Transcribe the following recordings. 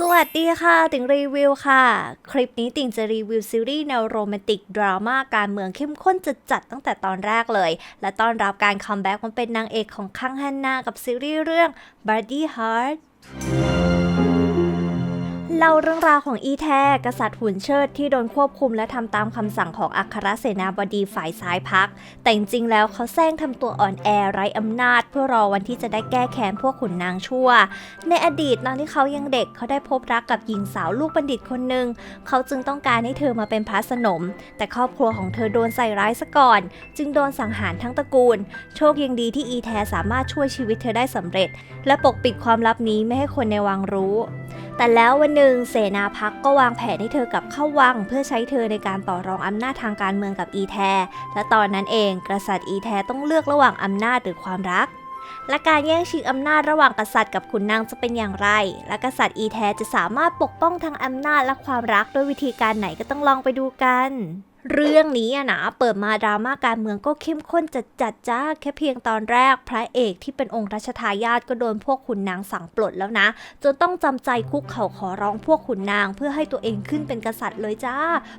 สวัสดีค่ะ ติงรีวิวค่ะ คลิปนี้ติงจะรีวิวซีรีส์แนวโรแมนติกดราม่าการเมืองเข้มข้นจัดจัดตั้งแต่ตอนแรกเลย และต้อนรับการคัมแบ็กมาเป็นนางเอกของคังฮันนากับซีรีส์เรื่อง Buddy Heart เล่าเรื่องราวของอีแทกษัตริย์หุ่นเชิดที่โดนควบคุมและทำตามคำสั่งของอัครเสนาบดีฝ่ายซ้ายพัก แต่จริงๆแล้วเขาแซงทำตัวอ่อนแอไร้อำนาจ เพื่อรอวันที่จะได้แก้แค้นพวกขุนนางชั่ว ในอดีตตอนที่เขายังเด็กเขาได้พบรักกับหญิงสาวลูกบัณฑิตคนหนึ่งเขาจึงต้องการให้เธอมาเป็นพระสนม แต่ครอบครัวของเธอโดนใส่ร้ายซะก่อน จึงโดนสังหารทั้งตระกูล โชคยังดีที่อีแทสามารถช่วยชีวิตเธอได้สำเร็จ และปกปิดความลับนี้ไม่ให้คนในวังรู้ แต่แล้ววันหนึ่งึ่งเสนาพักก็วางแผนให้เธอกลับเข้าวัง เพื่อใช้เธอในการต่อรองอำนาจทางการเมืองกับอีแท และตอนนั้นเองกษัตริย์อีแทต้องเลือกระหว่างอำนาจหรือความรัก และการแย่งชิงอำนาจระหว่างกษัตริย์กับขุนนางจะเป็นอย่างไร และกษัตริย์อีแทจะสามารถปกป้องทางอำนาจและความรักด้วยวิธีการไหนก็ต้องลองไปดูกัน เรื่องนี้อะนะเปิดมาดราม่าการเมืองก็เข้มข้นจัดจัดจ้าแค่เพียงตอนแรกพระเอกที่เป็นองค์รัชทายาทก็โดนพวกขุนนางสั่งปลดแล้วนะ จนต้องจำใจคุกเข่าขอร้องพวกขุนนาง เพื่อให้ตัวเองขึ้นเป็นกษัตริย์เลยจ้า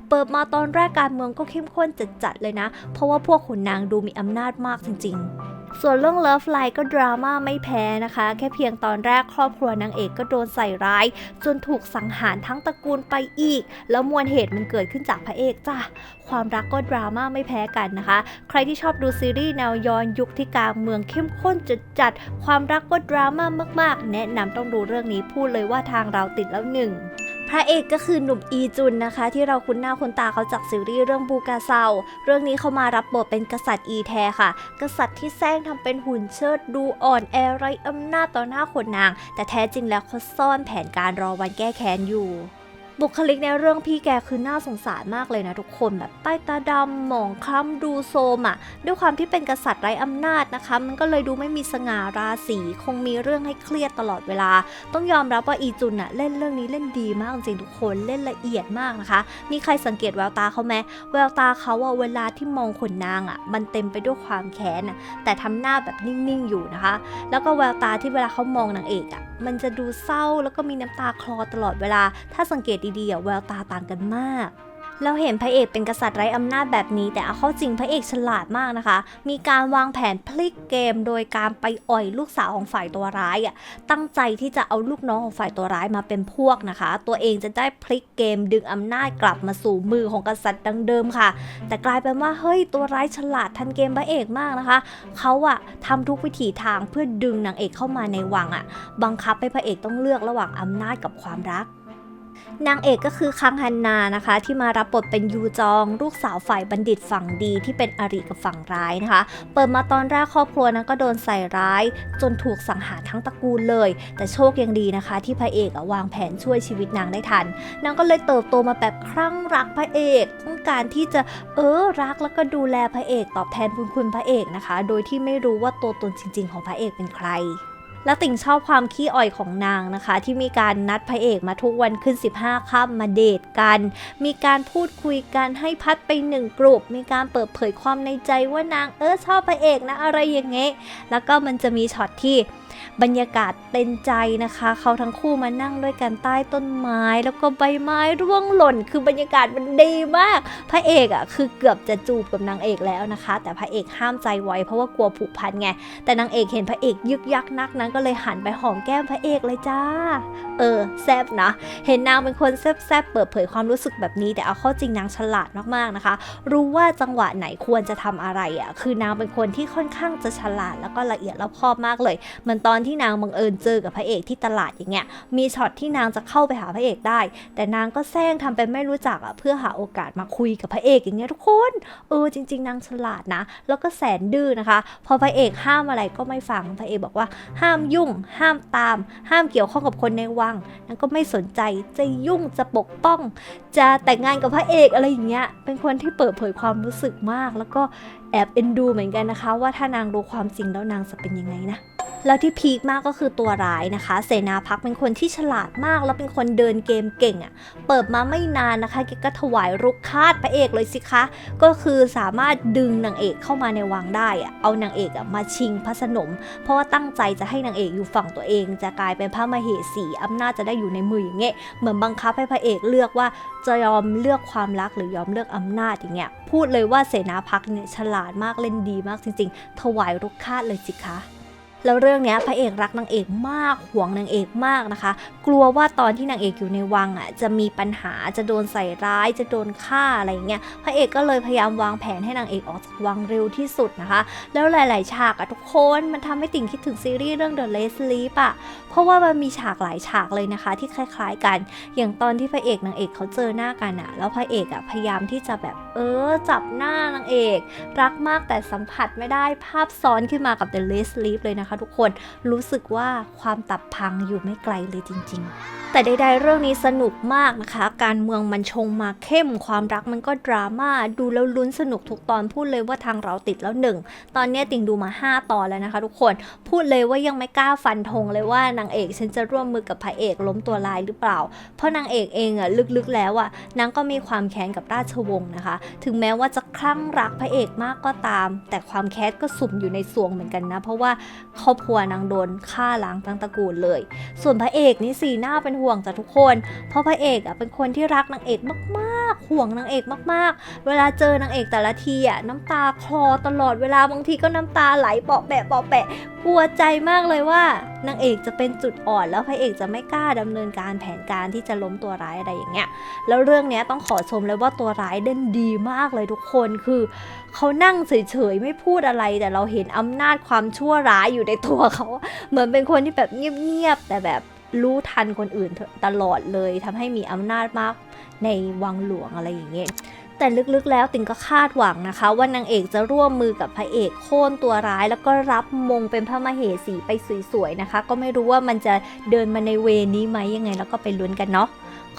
เปิดมาตอนแรกการเมืองก็เข้มข้นจัดจัดเลยนะ เพราะว่าพวกขุนนางดูมีอำนาจมากจริงๆส่วนเรื่อง Love Life ก็ดราม่าไม่แพ้นะคะ แค่เพียงตอนแรกครอบครัวนางเอกก็โดนใส่ร้าย จนถูกสังหารทั้งตระกูลไปอีก แล้วมวลเหตุมันเกิดขึ้นจากพระเอกจ้าความรักก็ดราม่าไม่แพ้กันนะคะ ใครที่ชอบดูซีรีส์แนวย้อนยุคที่กลางเมืองเข้มข้นจัดจัดความรักก็ดราม่ามาก ๆ แนะนำต้องดูเรื่องนี้พูดเลยว่าทางเราติดแล้วหนึ่ง พระเอกก็คือหนุ่มอีจุนนะคะ ที่เราคุ้นหน้าคุ้นตาเขาจากซีรีส์เรื่องบูกาเซาเรื่องนี้เขามารับบทเป็นกษัตริย์อีแทค่ะ กษัตริย์ที่แซงทำเป็นหุ่นเชิดดูอ่อนแอไร้อำนาจต่อหน้าคนนาง แต่แท้จริงแล้วเขาซ่อนแผนการรอวันแก้แค้นอยู่ บุคลิกในเรื่องพี่แกคือน่าสงสารมากเลยนะทุกคนแบบใต้ตาดำหมองคล้ำดูโซมอะ่ะ ด้วยความที่เป็นกษัตริย์ไร้อำนาจนะคะ มันก็เลยดูไม่มีสง่าราศีคงมีเรื่องให้เครียดตลอดเวลา ต้องยอมรับว่าอีจุนอะเล่นเรื่องนี้เล่นดีมากจริงๆทุกคนเล่นละเอียดมากนะคะ มีใครสังเกตแววตาเขาไหมแววตาเขาอะเวลาที่มองขนนางอะมันเต็มไปด้วยความแค้นอะแต่ทำหน้าแบบนิ่งๆอยู่นะคะ แล้วก็แววตาที่เวลาเขามองนางเอกอะ มันจะดูเศร้าแล้วก็มีน้ำตาคลอตลอดเวลา ถ้าสังเกตดีๆแววตาต่างกันมาก เราเห็นพระเอกเป็นกษัตริย์ไร้อำนาจแบบนี้ แต่เอาเข้าจริงพระเอกฉลาดมากนะคะ มีการวางแผนพลิกเกม โดยการไปอ่อยลูกสาวของฝ่ายตัวร้ายอะตั้งใจที่จะเอาลูกน้องของฝ่ายตัวร้ายมาเป็นพวกนะคะ ตัวเองจะได้พลิกเกมดึงอำนาจกลับมาสู่มือของกษัตริย์ดังเดิมค่ะ แต่กลายเป็นว่าเฮ้ยตัวร้ายฉลาดทันเกมพระเอกมากนะคะเขาอะทำทุกวิถีทางเพื่อดึงนางเอกเข้ามาในวังอะบังคับให้พระเอกต้องเลือกระหว่างอำนาจกับความรัก นางเอกก็คือคังฮันนานะคะ ที่มารับบทเป็นยูจอง ลูกสาวฝ่ายบัณฑิตฝั่งดีที่เป็นอริกับฝั่งร้ายนะคะ เปิดมาตอนแรกครอบครัวนั้นก็โดนใส่ร้าย จนถูกสังหารทั้งตระกูลเลย แต่โชคยังดีนะคะ ที่พระเอกวางแผนช่วยชีวิตนางได้ทันนางก็เลยเติบโตมาแบบคลั่งรักพระเอกต้องการที่จะเออรักแล้วก็ดูแลพระเอกตอบแทนบุญคุณพระเอกนะคะ โดยที่ไม่รู้ว่าตัวตนจริง ๆ ของพระเอกเป็นใคร และติ่งชอบความขี้อ่อยของนางนะคะ ที่มีการนัดพระเอกมาทุกวันขึ้น 15ค่ำมาเดทกัน มีการพูดคุยกันให้พัดไปหนึ่งกลุ่มมีการเปิดเผยความในใจว่านางเออชอบพระเอกนะอะไรอย่างเงี้ยแล้วก็มันจะมีช็อตที่ บรรยากาศเป็นใจนะคะ เขาทั้งคู่มานั่งด้วยกันใต้ต้นไม้ แล้วก็ใบไม้ร่วงหล่น คือบรรยากาศมันดีมาก พระเอกอะคือเกือบจะจูบกับนางเอกแล้วนะคะ แต่พระเอกห้ามใจไว้เพราะว่ากลัวผูกพันไง แต่นางเอกเห็นพระเอกยึกยักนักนั้นก็เลยหันไปหอมแก้มพระเอกเลยจ้า เออแซบนะ เห็นนางเป็นคนแซบๆเปิดเผยความรู้สึกแบบนี้ แต่เอาเข้าจริงนางฉลาดมากๆนะคะ รู้ว่าจังหวะไหนควรจะทำอะไรอะ คือนางเป็นคนที่ค่อนข้างจะฉลาดแล้วก็ละเอียดรอบคอบมากเลยมือนตอนที่นางบังเอิญเจอกับพระเอกที่ตลาดอย่างเงี้ยมีช็อตที่นางจะเข้าไปหาพระเอกได้ แต่นางก็แซงทำเป็นไม่รู้จักอะเพื่อหาโอกาสมาคุยกับพระเอกอย่างเงี้ยทุกคนเออจริง ๆ นางฉลาดนะ แล้วก็แสนดื้อนะคะ พอพระเอกห้ามอะไรก็ไม่ฟังพระเอกบอกว่า ห้ามยุ่ง ห้ามตาม ห้ามเกี่ยวข้องกับคนในวังนางก็ไม่สนใจจะยุ่งจะปกป้อง จะแต่งงานกับพระเอกอะไรอย่างเงี้ยเป็นคนที่เปิดเผยความรู้สึกมาก แล้วก็แอบเอ็นดูเหมือนกันนะคะ ว่าถ้านางรู้ความจริงแล้วนางจะเป็นยังไงนะ แล้วที่พีคมากก็คือตัวร้ายนะคะ เสนาพักเป็นคนที่ฉลาดมากแล้วเป็นคนเดินเกมเก่งอะ่ะ เปิดมาไม่นานนะคะแกก็ถวายรุกคาดพระเอกเลยสิคะ ก็คือสามารถดึงนางเอกเข้ามาในวังได้อะเอานางเอกอะมาชิงพระสนม เพราะว่าตั้งใจจะให้นางเอกอยู่ฝั่งตัวเอง จะกลายเป็นพระมเหสีอำนาจจะได้อยู่ในมืออย่างเงี้ย เหมือนบังคับให้พระเอกเลือกว่าจะยอมเลือกความรักหรือยอมเลือกอำนาจอย่างเงี้ย พูดเลยว่าเสนาพักเนี่ยฉลาดมากเล่นดีมากจริง ๆ ถวายรุกคาดเลยสิคะ แล้วเรื่องนี้พระเอกรักนางเอกมากห่วงนางเอกมากนะคะ กลัวว่าตอนที่นางเอกอยู่ในวังอะจะมีปัญหาจะโดนใส่ร้าย จะโดนฆ่าอะไรอย่างเงี้ยพระเอกก็เลยพยายามวางแผนให้นางเอกออกจากวังเร็วที่สุดนะคะ แล้วหลาย ๆ ฉากอะทุกคนมันทำให้ติ่งคิดถึงซีรีส์เรื่อง The Last Sleep อะเพราะว่ามันมีฉากหลายฉากเลยนะคะ ที่คล้าย ๆ กัน อย่างตอนที่พระเอกนางเอกเขาเจอหน้ากันอะแล้วพระเอกอะพยายามที่จะแบบเออจับหน้านางเอก รักมากแต่สัมผัสไม่ได้ภาพซ้อนขึ้นมากับ The Last Sleep เลยนะคะคะ ทุกคนรู้สึกว่าความตับพังอยู่ไม่ไกลเลยจริง ๆ แต่ใดๆเรื่องนี้สนุกมากนะคะ การเมืองมันชงมาเข้ม ความรักมันก็ดราม่าดูแล้วลุ้นสนุกทุกตอนพูดเลยว่าทางเราติดแล้วหนึ่งตอนนี้ติ่งดูมา 5 ตอนแล้วนะคะ ทุกคนพูดเลยว่ายังไม่กล้าฟันธงเลยว่านางเอกฉันจะร่วมมือกับพระเอกล้มตัวลายหรือเปล่า เพราะนางเอกเองอะลึกๆแล้วอะนางก็มีความแค้นกับราชวงศ์นะคะ ถึงแม้ว่าจะคลั่งรักพระเอกมากก็ตาม แต่ความแค้นก็สุ่มอยู่ในสวงเหมือนกันนะ เพราะว่าครอบครัวนางโดนฆ่าล้างทั้งตระกูลเลย ส่วนพระเอกนี่สีหน้าเป็นห่วงจากทุกคน เพราะพระเอกอะเป็นคนที่รักนางเอกมากๆ ห่วงนางเอกมากๆ เวลาเจอนางเอกแต่ละทีอะน้ำตาคลอตลอดเวลาบางทีก็น้ำตาไหลเปาะแปะเปาะแปะกลัวใจมากเลยว่านางเอกจะเป็นจุดอ่อนแล้วพระเอกจะไม่กล้าดำเนินการแผนการที่จะล้มตัวร้ายอะไรอย่างเงี้ย แล้วเรื่องเนี้ยต้องขอชมเลยว่าตัวร้ายเล่นดีมากเลยทุกคนคือเขานั่งเฉยๆไม่พูดอะไรแต่เราเห็นอำนาจความชั่วร้ายอยู่ในตัวเขา เหมือนเป็นคนที่แบบเงียบๆแต่แบบรู้ทันคนอื่นตลอดเลยทำให้มีอำนาจมากในวังหลวงอะไรอย่างเงี้ย แต่ลึกๆแล้วติงก็คาดหวังนะคะ ว่านางเอกจะร่วมมือกับพระเอกโค่นตัวร้าย แล้วก็รับมงเป็นพระมเหสีไปสวยๆนะคะ ก็ไม่รู้ว่ามันจะเดินมาในเวนี้ไหมยังไง แล้วก็ไปลุ้นกันเนาะ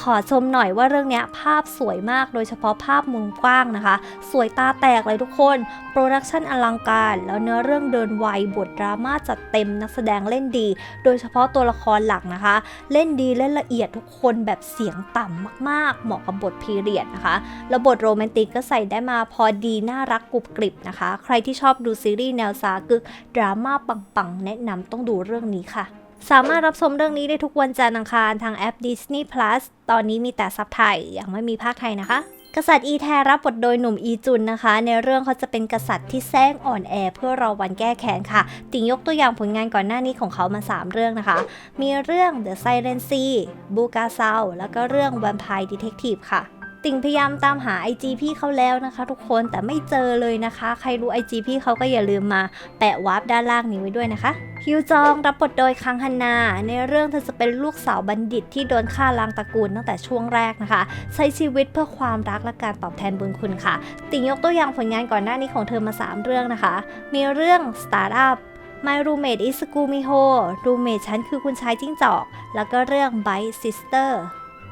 ขอชมหน่อยว่าเรื่องนี้ภาพสวยมากโดยเฉพาะภาพมุมกว้างนะคะ สวยตาแตกเลยทุกคน โปรดักชันอลังการ แล้วเนื้อเรื่องเดินไวบทดราม่าจัดเต็มนักแสดงเล่นดี โดยเฉพาะตัวละครหลักนะคะ เล่นดีเล่นละเอียดทุกคนแบบเสียงต่ำมากๆ เหมาะกับบทพีเรียดนะคะแล้วบทโรแมนติกก็ใส่ได้มาพอดีน่ารักกรุบกริบนะคะ ใครที่ชอบดูซีรีส์แนวซากึกดราม่าปังๆแนะนำต้องดูเรื่องนี้ค่ะ สามารถรับชมเรื่องนี้ได้ทุกวันจันทร์อังคารทางแอป Disney Plus ตอนนี้มีแต่ซับไทยยังไม่มีภาคไทยนะคะ กษัตริย์อีแทรับบทโดยหนุ่มอีจุนนะคะ ในเรื่องเขาจะเป็นกษัตริย์ที่แซงอ่อนแอเพื่อรอวันแก้แค้นค่ะ ติ่งยกตัวอย่างผลงานก่อนหน้านี้ของเขามา 3 เรื่องนะคะ มีเรื่อง The Silent Sea บูกาซาแล้วก็เรื่อง Vampire Detective ค่ะติ่งพยายามตามหา IG พี่เขาแล้วนะคะ ทุกคนแต่ไม่เจอเลยนะคะ ใครรู้ IG พี่เขาก็อย่าลืมมาแปะวาร์ปด้านล่างนี้ไว้ด้วยนะคะ ฮิวจองรับบทโดยคังฮันนา ในเรื่องเธอจะเป็นลูกสาวบัณฑิตที่โดนฆ่าล้างตระกูลตั้งแต่ช่วงแรกนะคะ ใช้ชีวิตเพื่อความรักและการตอบแทนบุญคุณค่ะ ติ่งยกตัวอย่างผลงานก่อนหน้านี้ของเธอมา 3 เรื่องนะคะ มีเรื่อง Startup My Roommate is Gumiho Roommate ฉันคือคุณชายจิ้งจอก แล้วก็เรื่อง Bite Sister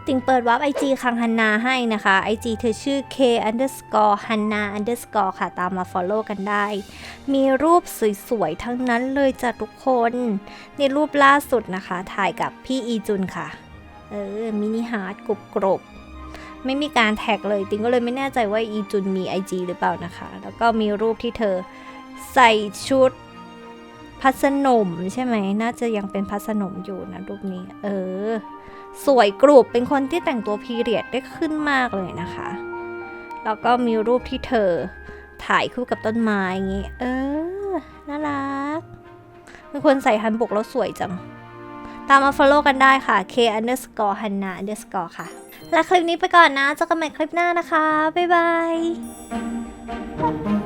ติงเปิดวาร์ป IG คังฮันนาให้นะคะ IG เธอชื่อ k underscore hanna underscore ค่ะ ตามมา follow กันได้ มีรูปสวยๆ ทั้งนั้นเลยจ้ะทุกคนในรูปล่าสุดนะคะ ถ่ายกับพี่อีจุนค่ะ เออ มินิฮาร์ดกรุบกรบไม่มีการแท็กเลย ติงก็เลยไม่แน่ใจว่าอีจุนมี IG หรือเปล่านะคะ แล้วก็มีรูปที่เธอใส่ชุด พัสนมใช่ไหมน่าจะยังเป็นพัสนมอยู่นะรูปนี้ เออ สวยกรุบเป็นคนที่แต่งตัวพีเรียดได้ขึ้นมากเลยนะคะ แล้วก็มีรูปที่เธอถ่ายคู่กับต้นไม้อย่างงี้ เออ น่ารักเป็นคนใส่ฮันบกแล้วสวยจัง ตามมา follow กันได้ค่ะ k underscore hanna underscore ค่ะ และคลิปนี้ไปก่อนนะ เจอกันใหม่คลิปหน้านะคะ บ๊ายบาย